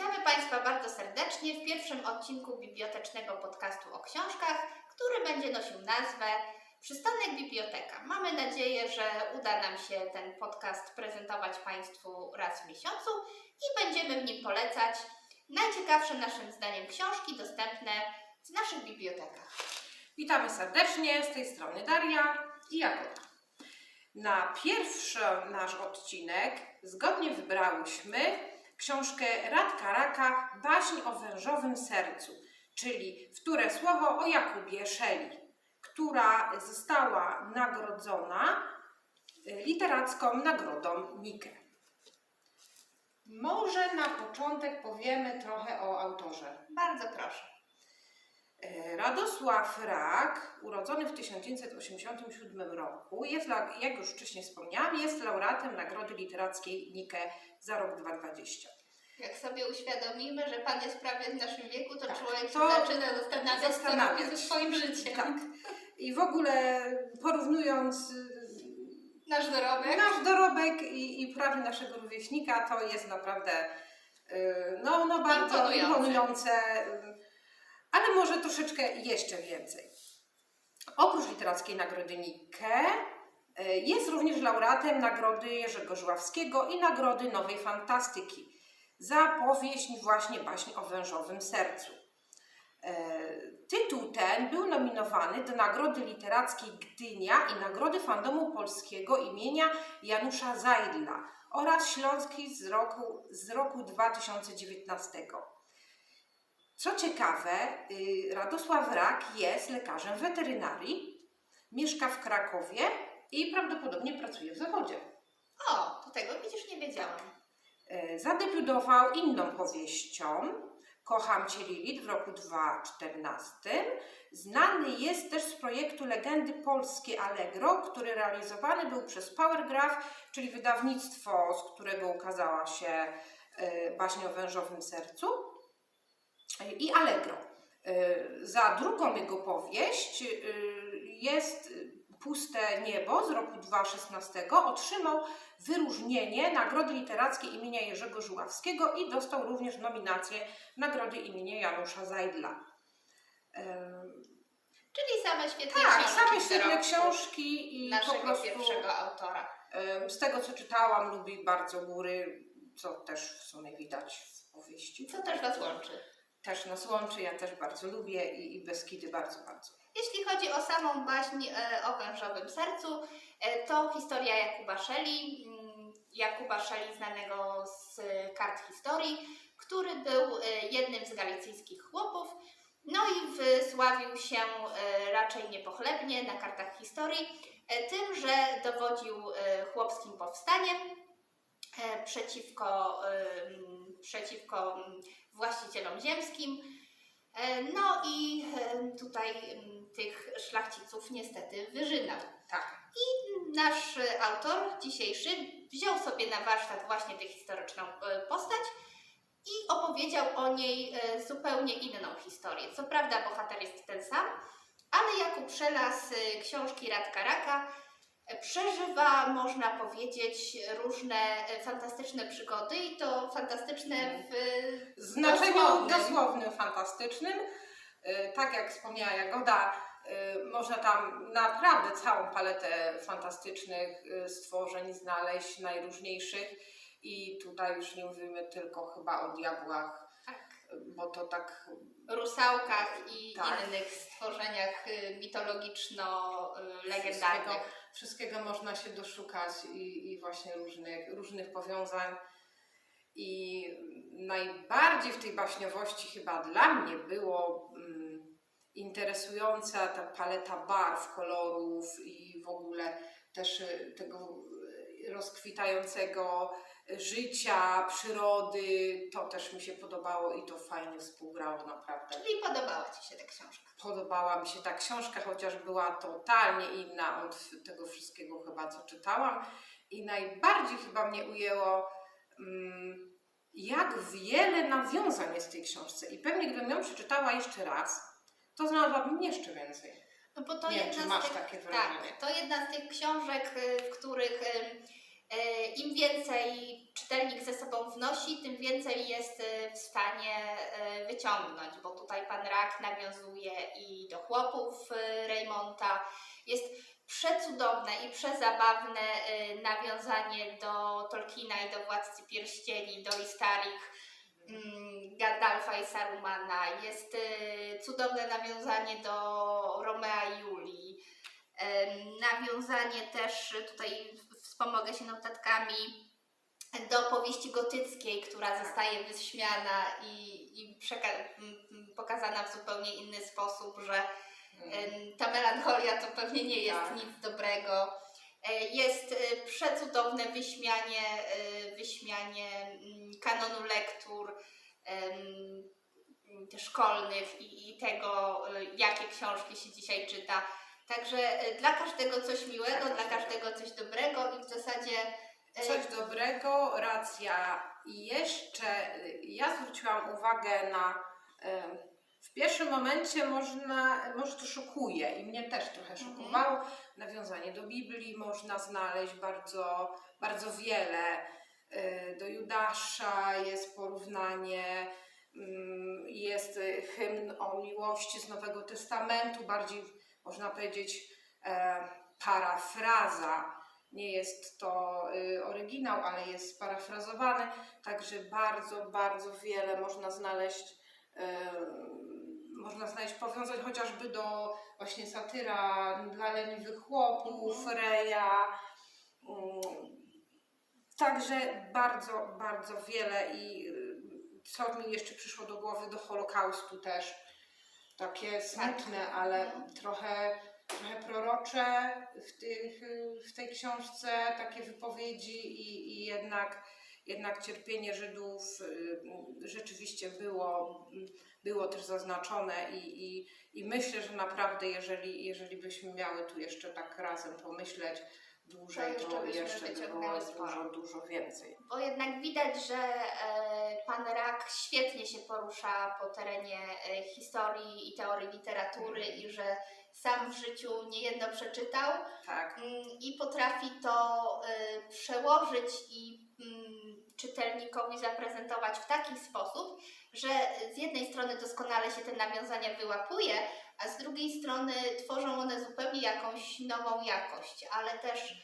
Witamy Państwa bardzo serdecznie w pierwszym odcinku bibliotecznego podcastu o książkach, który będzie nosił nazwę Przystanek Biblioteka. Mamy nadzieję, że uda nam się ten podcast prezentować Państwu raz w miesiącu i będziemy w nim polecać najciekawsze naszym zdaniem książki dostępne w naszych bibliotekach. Witamy serdecznie, z tej strony Daria i Jagoda. Na pierwszy nasz odcinek zgodnie wybrałyśmy książkę Radka Raka Baśń o wężowym sercu, czyli wtóre słowo o Jakubie Szeli, która została nagrodzona y, literacką nagrodą Nike. Może na początek powiemy trochę o autorze. Bardzo proszę. E, Radosław Rak, urodzony w 1987 roku, jest, jak już wcześniej wspomniałam, jest laureatem Nagrody Literackiej Nike za rok 2020. Jak sobie uświadomimy, że Pan jest prawie w naszym wieku, to Tak, człowiek to zaczyna zastanawiać, zastanawiać. ze swoim życiem. Tak. I w ogóle porównując y, Nasz dorobek. nasz dorobek i, i prawie naszego rówieśnika, to jest naprawdę y, no, no bardzo Imponujące. Ale może troszeczkę jeszcze więcej. Oprócz Literackiej Nagrody Nike y, jest również laureatem Nagrody Jerzego Żuławskiego i Nagrody Nowej Fantastyki za powieść właśnie Baśń o wężowym sercu. E, Tytuł ten był nominowany do Nagrody Literackiej Gdynia i Nagrody Fandomu Polskiego imienia Janusza Zajdla oraz Śląskiej z roku, z roku 2019. Co ciekawe, y, Radosław Rak jest lekarzem weterynarii, mieszka w Krakowie i prawdopodobnie pracuje w zawodzie. O, to tego widzisz, nie wiedziałam. E, Zadebiutował inną powieścią Kocham Cię Lilith w roku 2014. Znany jest też z projektu Legendy Polskie Allegro, który realizowany był przez Powergraph, czyli wydawnictwo, z którego ukazała się e, baśń o wężowym sercu i Allegro. E, Za drugą jego powieść e, jest Puste Niebo z roku 2016. Otrzymał wyróżnienie Nagrody Literackiej imienia Jerzego Żuławskiego i dostał również nominację Nagrody imienia Janusza Zajdla. Em, Czyli same świetne Tak, książki. same świetne książki i po Naszego prostu pierwszego autora. z tego co czytałam lubi bardzo góry, co też w sumie widać w powieści. Co też Was łączy? Też nas łączy, ja też bardzo lubię i, i Beskidy bardzo, bardzo. Jeśli chodzi o samą baśń e, o wężowym sercu, e, to historia Jakuba Szeli. mm, Jakuba Szeli znanego z kart historii, który był e, jednym z galicyjskich chłopów. No i wysławił się raczej niepochlebnie na kartach historii tym, że dowodził chłopskim powstaniem przeciwko, e, przeciwko właścicielom ziemskim. E, No i e, tutaj tych szlachciców niestety wyżynał. Tak. Nasz e, autor dzisiejszy wziął sobie na warsztat właśnie tę historyczną e, postać i opowiedział o niej e, zupełnie inną historię. Co prawda bohater jest ten sam, ale Jakub Szela z e, książki Radka Raka e, przeżywa, można powiedzieć, różne e, fantastyczne przygody i to fantastyczne w znaczeniu Dosłownym. dosłownym, fantastycznym. Y, Tak jak wspomniała Jagoda, y, można tam naprawdę całą paletę fantastycznych stworzeń znaleźć, najróżniejszych. I tutaj już nie mówimy tylko chyba o diabłach, tak, bo to tak rusałkach i Tak. innych stworzeniach y, mitologiczno-legendarnych. wszystkiego, wszystkiego można się doszukać i, i właśnie różnych, różnych powiązań. I najbardziej w tej baśniowości chyba dla mnie było mm, interesująca ta paleta barw, kolorów i w ogóle też y, tego y, rozkwitającego życia, przyrody. To też mi się podobało i to fajnie współgrało naprawdę. Czyli podobała Ci się ta książka. Podobała mi się ta książka, chociaż była totalnie inna od tego wszystkiego chyba, co czytałam. I najbardziej chyba mnie ujęło, mm, jak wiele nawiązań jest w tej książce. I pewnie gdybym ją przeczytała jeszcze raz, to znalazłabym jeszcze więcej. No bo to Nie jedna z tych, takie wrażenie. Tak, to jedna z tych książek, y, w których y, Im więcej czytelnik ze sobą wnosi, tym więcej jest e, w stanie e, wyciągnąć, bo tutaj pan Rak nawiązuje i do chłopów e, Reymonta. Jest przecudowne i przezabawne e, nawiązanie do Tolkiena i do Władcy Pierścieni, do Istarich, mm, Gandalfa i Sarumana. Jest e, cudowne nawiązanie do Romea i Julii. Nawiązanie też, e, tutaj wspomogę się notatkami, do powieści gotyckiej, która zostaje wyśmiana i, i pokazana w zupełnie inny sposób, że em, ta melancholia to pewnie nie jest Tak. nic dobrego. E, Jest e, przecudowne wyśmianie, e, wyśmianie mm, kanonu lektur szkolnych i, i tego, jakie książki się dzisiaj czyta. Także e, dla każdego coś miłego, Dla dla każdego. każdego coś dobrego i w zasadzie e, Coś dobrego, racja. I jeszcze y, ja zwróciłam uwagę na. W pierwszym momencie można, może to szokuje i mnie też trochę Mhm. szokowało. Nawiązanie do Biblii można znaleźć bardzo, bardzo wiele. Do Judasza jest porównanie, mm, jest hymn o miłości z Nowego Testamentu, bardziej można powiedzieć e, parafraza nie jest to y, oryginał, ale jest sparafrazowany, także bardzo, bardzo wiele można znaleźć, y, można znaleźć powiązań chociażby do właśnie satyra dla leniwych chłopów, Mhm. Reja. Mm, Także bardzo, bardzo wiele i y, co mi jeszcze przyszło do głowy, do Holokaustu też. Takie smutne, ale Mhm. trochę, trochę prorocze w, tych, w tej książce, takie wypowiedzi i, i jednak, jednak cierpienie Żydów y, rzeczywiście było, było też zaznaczone i, i, i myślę, że naprawdę jeżeli, jeżeli byśmy miały tu jeszcze tak razem pomyśleć dłużej, To to jeszcze byśmy jeszcze by było dużo, dużo więcej. Bo jednak widać, że e, pan Rak świetnie się porusza po terenie e, historii i teorii literatury Mhm. i że sam w życiu niejedno przeczytał Tak, mm, i potrafi to e, przełożyć i mm, czytelnikowi zaprezentować w taki sposób, że z jednej strony doskonale się te nawiązania wyłapuje, a z drugiej strony tworzą one zupełnie jakąś nową jakość, ale też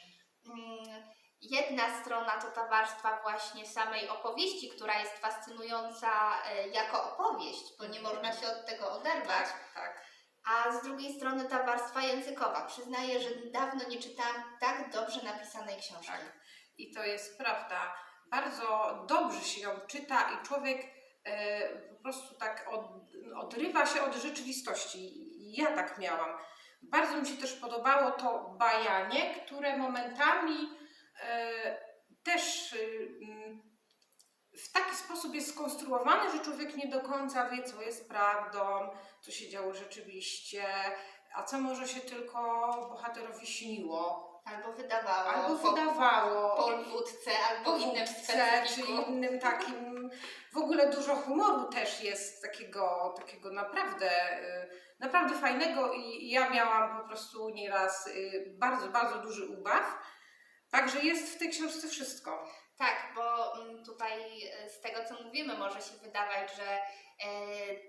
mm, jedna strona to ta warstwa właśnie samej opowieści, która jest fascynująca e, jako opowieść, bo nie Mhm. można się od tego oderwać, tak, tak. a z drugiej strony ta warstwa językowa. Przyznaję, że dawno nie czytałam tak dobrze napisanej książki. Tak. I to jest prawda. Bardzo dobrze się ją czyta i człowiek e, po prostu tak od, odrywa się od rzeczywistości. Ja tak miałam. Bardzo mi się też podobało to bajanie, które momentami e, też y, w taki sposób jest skonstruowane, że człowiek nie do końca wie, co jest prawdą, co się działo rzeczywiście, a co może się tylko bohaterowi śniło. Albo wydawało. Albo po, wydawało. Po albo innym Powódce, czy innym takim. W ogóle dużo humoru też jest takiego, takiego naprawdę, y, naprawdę fajnego i ja miałam po prostu nieraz y, bardzo, bardzo duży ubaw. Także jest w tej książce wszystko. Tak, bo mm, tutaj e, z tego co mówimy może się wydawać, że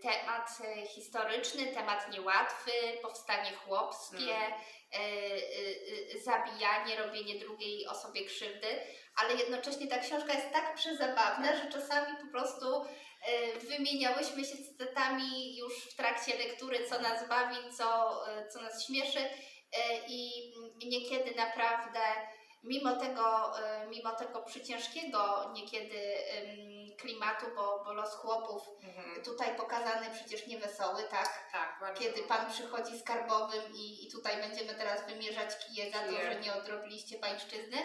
temat historyczny, temat niełatwy, powstanie chłopskie, Mm. E, e, e, zabijanie, robienie drugiej osobie krzywdy, ale jednocześnie ta książka jest tak przezabawna, że czasami po prostu wymieniałyśmy się cytatami już w trakcie lektury, co nas bawi, co, co nas śmieszy i niekiedy naprawdę mimo tego, mimo tego przyciężkiego niekiedy klimatu, bo, bo los chłopów tutaj pokazany przecież niewesoły, tak? Tak, bardzo. Kiedy pan przychodzi skarbowym i, i tutaj będziemy teraz wymierzać kije za to, że nie odrobiliście pańszczyzny.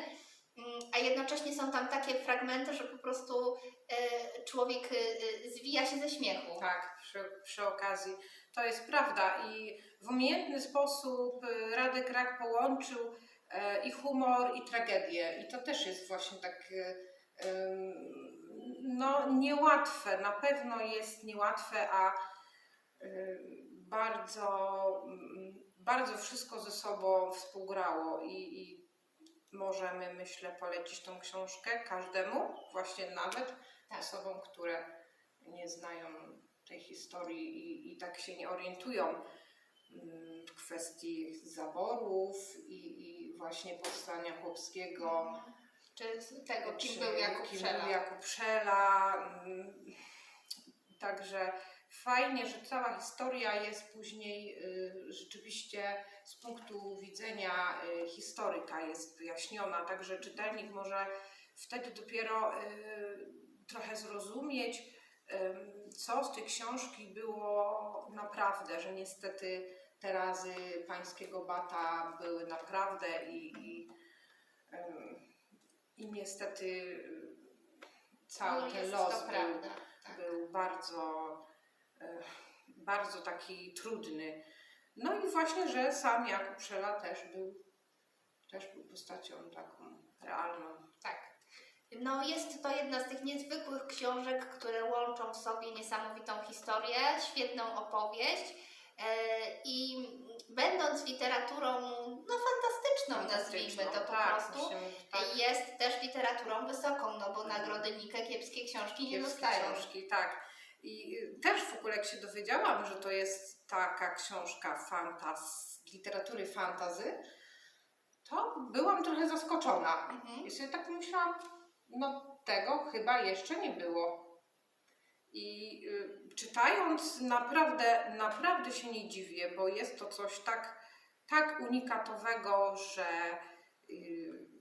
Mm, A jednocześnie są tam takie fragmenty, że po prostu e, człowiek e, e, zwija się ze śmiechu. Tak, przy, przy okazji. To jest prawda i w umiejętny sposób y, Radek Rak połączył e, i humor, i tragedię. I to też jest właśnie tak no, niełatwe. Na pewno jest niełatwe, a y, bardzo, mm, bardzo wszystko ze sobą współgrało i, i możemy, myślę, polecić tą książkę każdemu, właśnie nawet Tak. osobom, które nie znają tej historii i, i tak się nie orientują mm, w kwestii zaborów i, i właśnie powstania chłopskiego. Czy z tego, kim był Jakub kim Szela. był Jakub Szela. Także fajnie, że cała historia jest później y, rzeczywiście z punktu widzenia y, historyka jest wyjaśniona, także czytelnik może wtedy dopiero y, trochę zrozumieć, co z tej książki było naprawdę, że niestety te razy pańskiego bata były naprawdę i, i, i niestety y, cały No, ten los był. Tak. był bardzo, e, bardzo taki trudny. No i właśnie, że sam Jakub Szela też był, też był postacią taką realną. Tak. No jest to jedna z tych niezwykłych książek, które łączą w sobie niesamowitą historię, świetną opowieść e, i będąc literaturą no fantastyczną, nazwijmy to po tak, prostu, tak, jest też literaturą wysoką, no bo nagrody Nike kiepskie książki nie kiepskie dostają. książki, tak. I y, też w ogóle jak się dowiedziałam, że to jest taka książka fantaz, literatury fantazy, to byłam trochę zaskoczona. Mhm. I sobie tak pomyślałam, no tego chyba jeszcze nie było. I y, czytając naprawdę, naprawdę się nie dziwię, bo jest to coś tak, tak unikatowego, że y,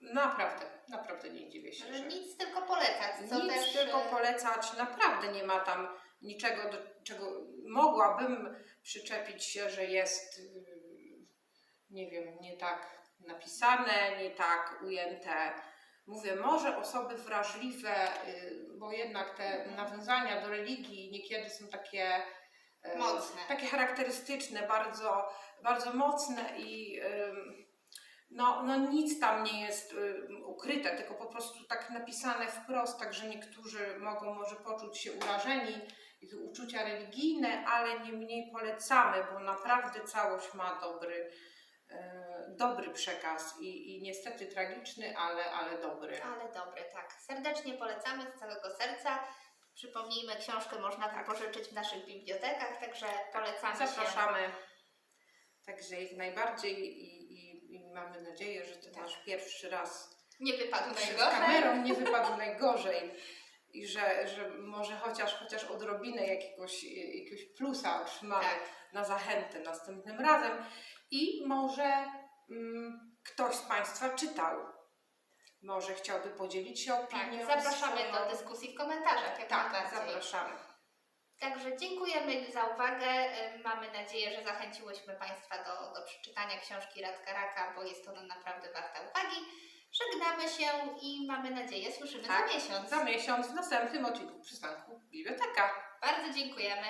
naprawdę, naprawdę nie dziwię się. Że nic tylko polecać, co nic też tylko e, polecać, naprawdę nie ma tam niczego, do czego mogłabym przyczepić się, że jest, y, nie wiem, nie tak napisane, nie tak ujęte. Mówię, może osoby wrażliwe, y, bo jednak te Mhm. nawiązania do religii niekiedy są takie y, Mocne. takie charakterystyczne, bardzo, bardzo mocne i no, no nic tam nie jest ukryte, tylko po prostu tak napisane wprost, tak że niektórzy mogą może poczuć się urażeni, ich uczucia religijne, ale nie mniej polecamy, bo naprawdę całość ma dobry, yy, dobry przekaz i, i niestety tragiczny, ale, ale dobry. Ale dobry, tak. Serdecznie polecamy z całego serca. Przypomnijmy, książkę można wypożyczyć w naszych bibliotekach, także polecamy się. Także jak najbardziej i, i, i mamy nadzieję, że to Tak. nasz pierwszy raz Nie wypadł przed najgorzej. kamerą nie wypadł najgorzej i że, że może chociaż, chociaż odrobinę jakiegoś, jakiegoś plusa otrzymamy Tak. na zachętę następnym razem i może mm, ktoś z Państwa czytał. Może chciałby podzielić się Tak, opinią. zapraszamy swoją. do dyskusji w komentarzach, jak Tak, zapraszamy. Także dziękujemy za uwagę. Ym, Mamy nadzieję, że zachęciłyśmy Państwa do, do przeczytania książki Radka Raka, bo jest ona naprawdę warta uwagi. Żegnamy się i mamy nadzieję, słyszymy Tak, za miesiąc. Za miesiąc w następnym odcinku przystanku Biblioteka. Bardzo dziękujemy.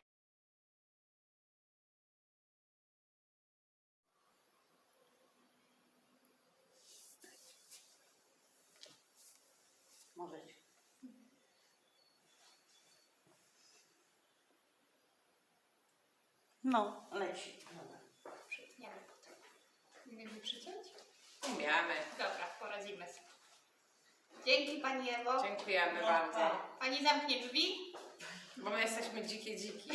No, leci. Dobra. Przytniemy potem. Umiemy przyciąć? Umiemy. Dobra, poradzimy sobie. Dzięki Pani Ewo. Dziękujemy No, bardzo. tak. Pani zamknie drzwi. Bo my jesteśmy dzikie dziki.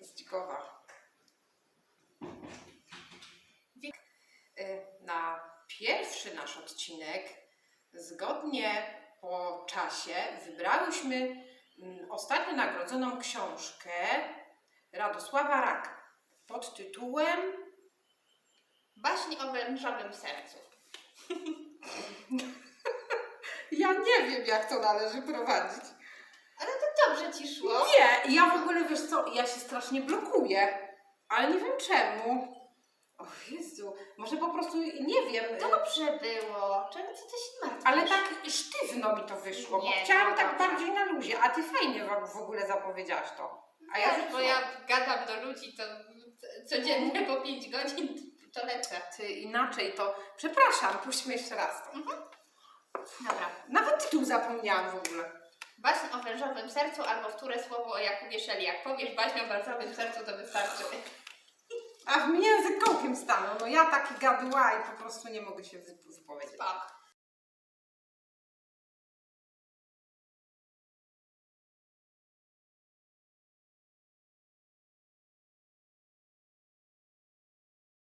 Z dzikowa. Y, Na pierwszy nasz odcinek, zgodnie po czasie, wybrałyśmy mm, ostatnio nagrodzoną książkę Radosława Raka pod tytułem Baśń o wężowym sercu. Ja nie wiem, jak to należy prowadzić. Ale to dobrze Ci szło. Nie, ja w ogóle wiesz co, ja się strasznie blokuję, ale nie wiem czemu. O Jezu, może po prostu nie wiem, Dobrze było. Czego Ty się martwisz? ale tak sztywno mi to wyszło, bo Nie, chciałam no tak dobrze. bardziej na luzie, a ty fajnie w- w ogóle zapowiedziałaś to. A ja Wiesz, bo ja gadam do ludzi to codziennie po 5 godzin, to lecę. Ty inaczej to, przepraszam, puśćmy jeszcze raz to. Dobra. Nawet tytuł zapomniałam w ogóle. Baśń o wężowym sercu albo wtóre słowo o Jakubie Szeli. Jak powiesz baśń o wężowym sercu, to wystarczy. A w mnie język kołkiem stanął. No ja taki gaduła i po prostu nie mogę się wyp- wypowiedzieć.